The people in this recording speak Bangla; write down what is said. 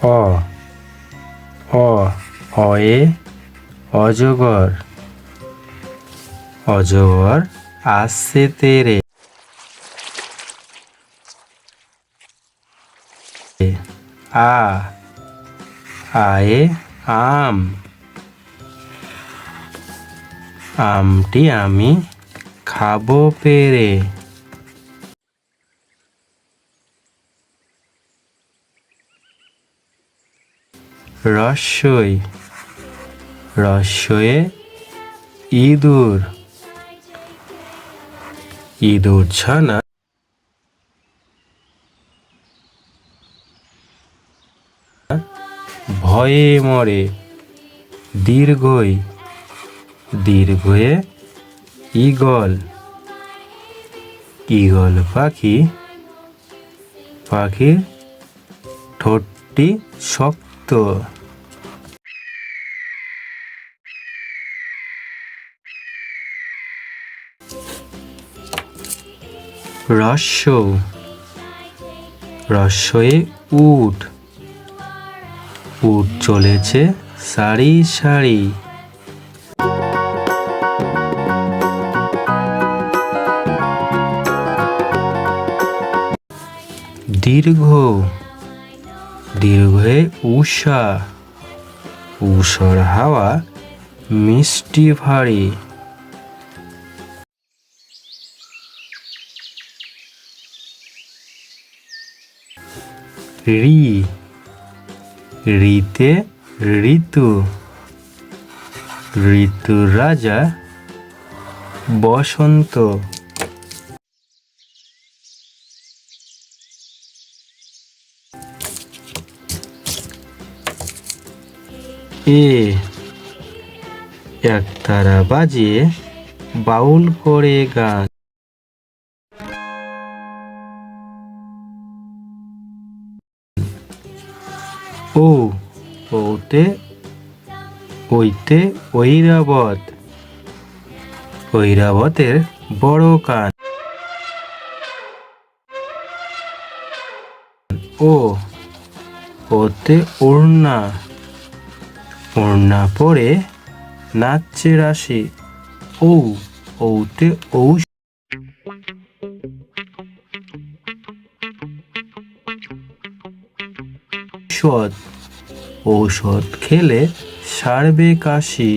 অ অ অয়ে অজগর। অজগর আসছে তেরে। আ আয়ে আম। আমটি আমি খাব পেরে। রস্যই রস্যয়ে ইঁদুর। ইঁদুর ছানা। ভয়ে মরে, দীর্ঘই, দীর্ঘয়ে ঈগল। ঈগল পাখি, পাখির ঠোঁটটি শক্ত। রস্য রস্যয়ে উট। উট চলেছে সারি সারি। দীর্ঘ। দীর্ঘে উষা উষার হাওয়া মিষ্টি ভারী। রি রিতে ঋতু ঋতুর রাজা বসন্ত। এ একতারা বাজিয়ে বাউল করে গান। ও ওতে ওইতে ঐরাবত। ঐরাবতের বড় কান। ও, ওতে ওড়না। ওড়না পরে নাচছে রাশি। ও ওতে ঔষ। ঔষধ। ঔষধ খেলে সারবে কাশি।